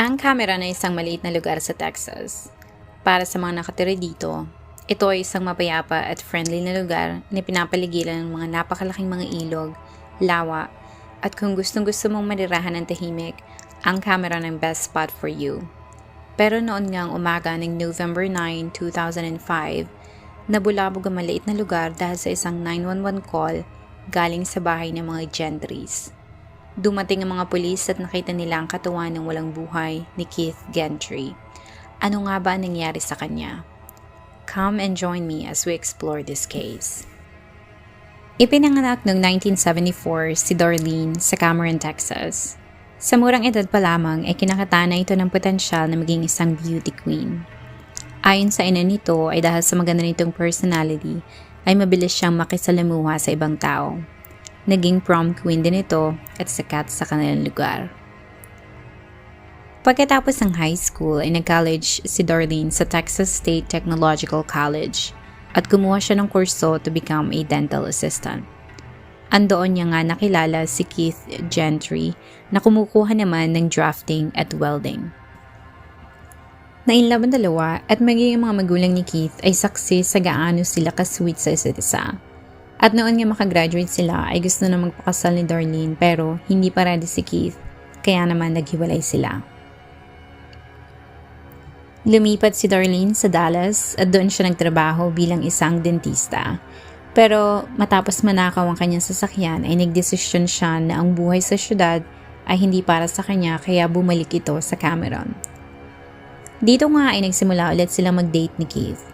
Ang camera na isang maliit na lugar sa Texas. Para sa mga nakatira dito, ito ay isang mapayapa at friendly na lugar na pinapaligiran ng mga napakalaking mga ilog, lawa, at kung gustong gusto mong manirahan ng tahimik, ang camera ng best spot for you. Pero noon ngang umaga ng November 9, 2005, nabulabog ang maliit na lugar dahil sa isang 911 call galing sa bahay ng mga gentries. Dumating ang mga pulis at nakita nila ang katawan ng walang buhay ni Keith Gentry. Ano nga ba ang nangyari sa kanya? Come and join me as we explore this case. Ipinanganak noong 1974 si Darlene sa Cameron, Texas. Sa murang edad pa lamang ay kinakatana ito ng potensyal na maging isang beauty queen. Ayon sa ina nito ay dahil sa maganda nitong personality ay mabilis siyang makisalamuha sa ibang tao. Naging prom queen din ito at sakat sa kanilang lugar. Pagkatapos ng high school ay nag-college si Darlene sa Texas State Technological College at kumuha siya ng kurso to become a dental assistant. Andoon niya nga nakilala si Keith Gentry na kumukuha naman ng drafting at welding. Nainlove ang dalawa at magiging mga magulang ni Keith ay saksi sa gaano sila ka-sweet sa isa't isa. At noon nga makagraduate sila ay gusto na magpakasal ni Darlene pero hindi pa ready si Keith kaya naman naghiwalay sila. Lumipat si Darlene sa Dallas at doon siya nagtrabaho bilang isang dentista. Pero matapos manakaw ang kanyang sasakyan ay nagdesisyon siya na ang buhay sa syudad ay hindi para sa kanya kaya bumalik ito sa Cameron. Dito nga ay nagsimula ulit sila mag-date ni Keith.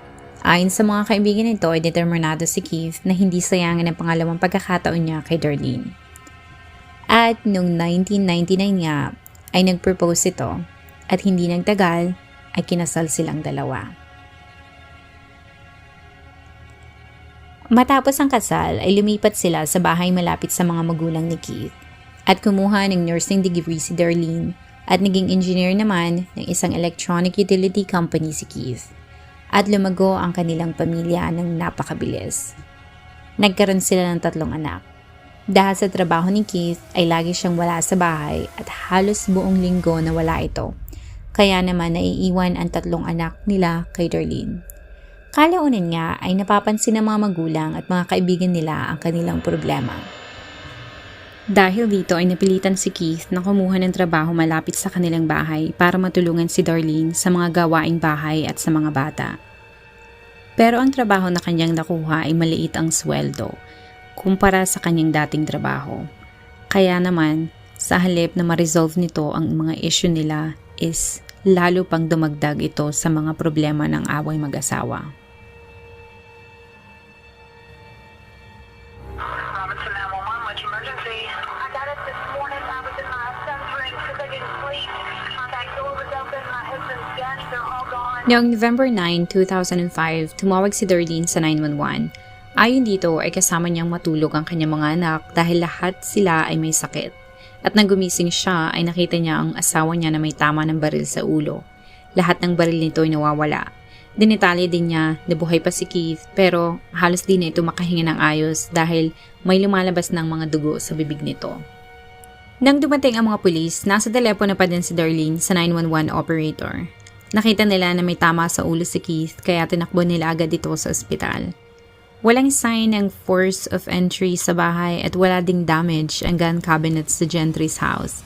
Ayon sa mga kaibigan nito ay determinado si Keith na hindi sayangan ang pangalawang pagkakataon niya kay Darlene. At noong 1999 nga ay nag-propose ito at hindi nagtagal ay kinasal silang dalawa. Matapos ang kasal ay lumipat sila sa bahay malapit sa mga magulang ni Keith at kumuha ng nursing degree si Darlene at naging engineer naman ng isang electronic utility company si Keith at lumago ang kanilang pamilya ng napakabilis. Nagkaroon sila ng tatlong anak. Dahil sa trabaho ni Keith ay lagi siyang wala sa bahay at halos buong linggo na wala ito kaya naman naiiwan ang tatlong anak nila kay Darlene. Kalaunan nga ay napapansin ng mga magulang at mga kaibigan nila ang kanilang problema. Dahil dito ay napilitan si Keith na kumuha ng trabaho malapit sa kanilang bahay para matulungan si Darlene sa mga gawaing bahay at sa mga bata. Pero ang trabaho na kanyang nakuha ay maliit ang sweldo kumpara sa kanyang dating trabaho. Kaya naman, sa halip na ma-resolve nito ang mga issue nila is lalo pang dumagdag ito sa mga problema ng away mag-asawa. Noong November 9, 2005, tumawag si Darlene sa 911. Ayon dito ay kasama niyang matulog ang kanyang mga anak dahil lahat sila ay may sakit. At nang gumising siya ay nakita niya ang asawa niya na may tama ng baril sa ulo. Lahat ng baril nito ay nawawala. Dinitali din niya na buhay pa si Keith pero halos di na ito makahinga ng ayos dahil may lumalabas ng mga dugo sa bibig nito. Nang dumating ang mga pulis, nasa telepono pa din si Darlene sa 911 operator. Nakita nila na may tama sa ulo si Keith kaya tinakbo nila agad ito sa ospital. Walang sign ng force of entry sa bahay at wala ding damage ang gun cabinet sa Gentry's house.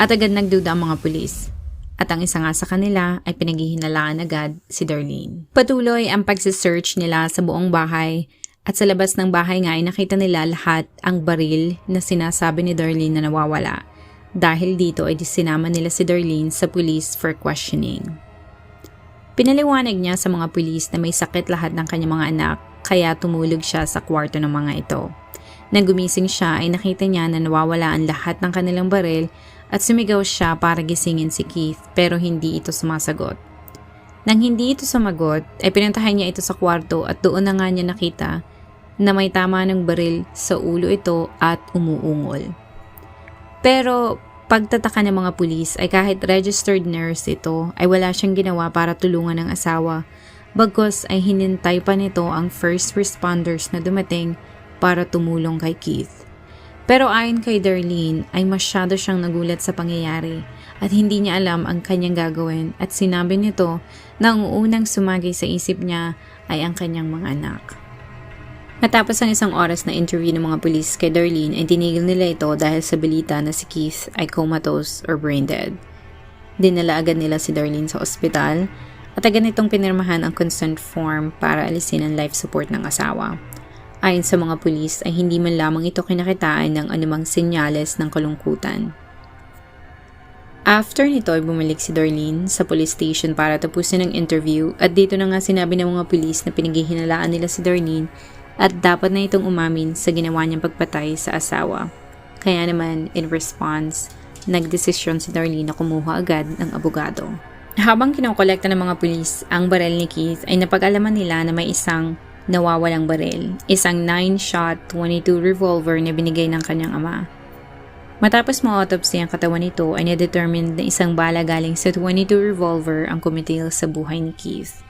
At agad nagduda ang mga pulis. At ang isa nga sa kanila ay pinaghihinalaan agad si Darlene. Patuloy ang pagsisearch nila sa buong bahay at sa labas ng bahay nga ay nakita nila lahat ang baril na sinasabi ni Darlene na nawawala. Dahil dito ay sinama nila si Darlene sa police for questioning. Pinaliwanag niya sa mga pulis na may sakit lahat ng kanyang mga anak kaya tumulog siya sa kwarto ng mga ito. Nang gumising siya ay nakita niya na nawawala ang lahat ng kanilang baril at sumigaw siya para gisingin si Keith pero hindi ito sumasagot. Nang hindi ito sumagot ay pinuntahan niya ito sa kwarto at doon na nga niya nakita na may tama ng baril sa ulo ito at umuungol. Pero pagtataka ng mga pulis ay kahit registered nurse ito ay wala siyang ginawa para tulungan ang asawa Bagkos ay hinintay pa nito ang first responders na dumating para tumulong kay Keith. Pero ayon kay Darlene ay masyado siyang nagulat sa pangyayari at hindi niya alam ang kanyang gagawin at sinabi nito na ang unang sumagi sa isip niya ay ang kanyang mga anak. Matapos ang isang oras na interview ng mga pulis kay Darlene ay tinigil nila ito dahil sa balita na si Keith ay comatose or brain dead. Dinala agad nila si Darlene sa ospital at agad nitong pinirmahan ang consent form para alisin ang life support ng asawa. Ayon sa mga pulis ay hindi man lamang ito kinakitaan ng anumang senyales ng kalungkutan. After nito ay bumalik si Darlene sa police station para tapusin ang interview at dito na nga sinabi ng mga pulis na pinaghihinalaan nila si Darlene at dapat na itong umamin sa ginawa niyang pagpatay sa asawa. Kaya naman, in response, nagdesisyon si Darlene na kumuha agad ng abogado. Habang kinokolekta ng mga pulis ang barel ni Keith ay napag-alaman nila na may isang nawawalang barel, isang 9-shot 22 revolver na binigay ng kanyang ama. Matapos ma-autopsy ang katawan nito ay na-determine na isang bala galing sa 22 revolver ang kumitil sa buhay ni Keith.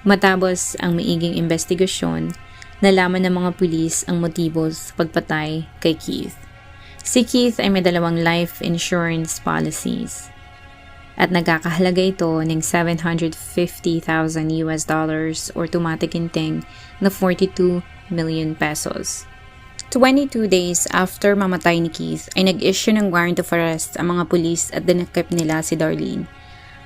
Matapos ang maiging investigasyon, nalaman ng mga pulis ang motibo sa pagpatay kay Keith. Si Keith ay may dalawang life insurance policies at nagkakahalaga ito ng 750,000 US dollars or tumatikinting na 42 million pesos. 22 days after mamatay ni Keith ay nag-issue ng warrant of arrest ang mga pulis at dinakip nila si Darlene.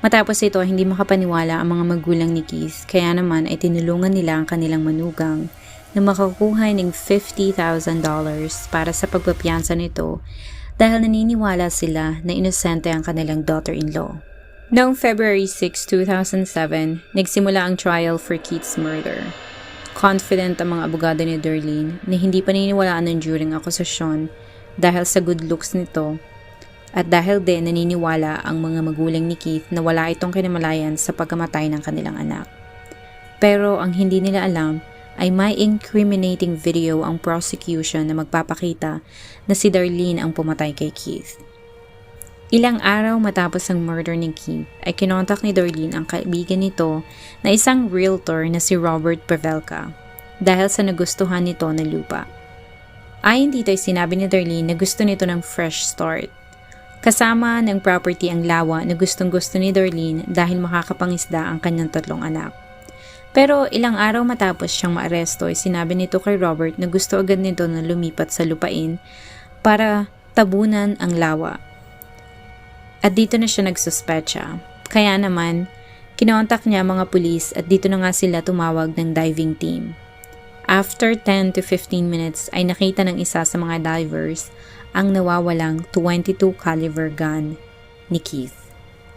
Matapos ito, hindi makapaniwala ang mga magulang ni Keith kaya naman ay tinulungan nila ang kanilang manugang na makakuha ng $50,000 para sa pagpapiyansa nito dahil naniniwala sila na inosente ang kanilang daughter-in-law. Noong February 6, 2007, nagsimula ang trial for Keith's murder. Confident ang mga abogado ni Darlene na hindi paniniwalaan ng jury ang akusasyon dahil sa good looks nito at dahil din naniniwala ang mga magulang ni Keith na wala itong kinamalayan sa pagkamatay ng kanilang anak. Pero ang hindi nila alam ay may incriminating video ang prosecution na magpapakita na si Darlene ang pumatay kay Keith. Ilang araw matapos ang murder ni Keith ay kinontak ni Darlene ang kaibigan nito na isang realtor na si Robert Pavelka dahil sa nagustuhan nito na lupa. Ayon dito ay sinabi ni Darlene na gusto nito ng fresh start. Kasama ng property ang lawa na gustong gusto ni Darlene dahil makakapangisda ang kanyang tatlong anak. Pero ilang araw matapos siyang maaresto ay sinabi nito kay Robert na gusto agad nito na lumipat sa lupain para tabunan ang lawa. At dito na siya nagsuspecha. Kaya naman, kinontak niya mga pulis at dito na nga sila tumawag ng diving team. After 10 to 15 minutes ay nakita ng isa sa mga divers ang nawawalang 22 caliber gun ni Keith.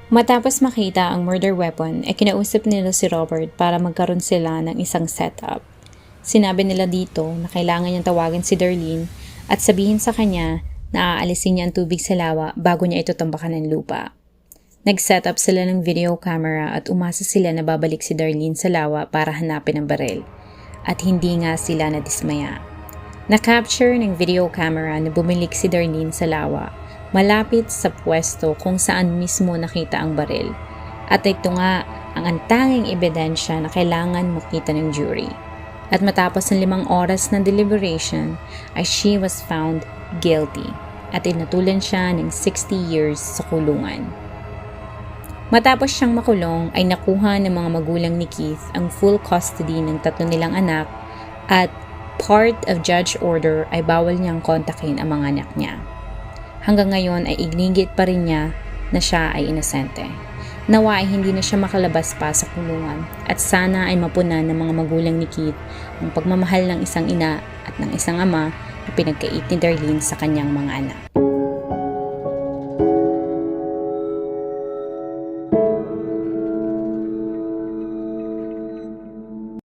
Matapos makita ang murder weapon, ay kinausap nila si Robert para magkaroon sila ng isang setup. Sinabi nila dito na kailangan niyang tawagan si Darlene at sabihin sa kanya na aalisin niya ang tubig sa lawa bago niya ito tambakan ng lupa. Nag-set up sila ng video camera at umasa sila na babalik si Darlene sa lawa para hanapin ang barel. At hindi nga sila nadismaya. Na-capture ng video camera na bumilik si Darlene sa lawa malapit sa pwesto kung saan mismo nakita ang baril. At ito nga ang antanging ebidensya na kailangan makita ng jury. At matapos ng limang oras ng deliberation, ay she was found guilty at inatulan siya ng 60 years sa kulungan. Matapos siyang makulong ay nakuha ng mga magulang ni Keith ang full custody ng tatlo nilang anak at part of judge order ay bawal niyang kontakin ang mga anak niya. Hanggang ngayon ay ignigit pa rin niya na siya ay inosente. Nawa ay hindi na siya makalabas pa sa kulungan at sana ay mapunan ng mga magulang ni Keith ang pagmamahal ng isang ina at ng isang ama na pinagkait ni Darlene sa kanyang mga anak.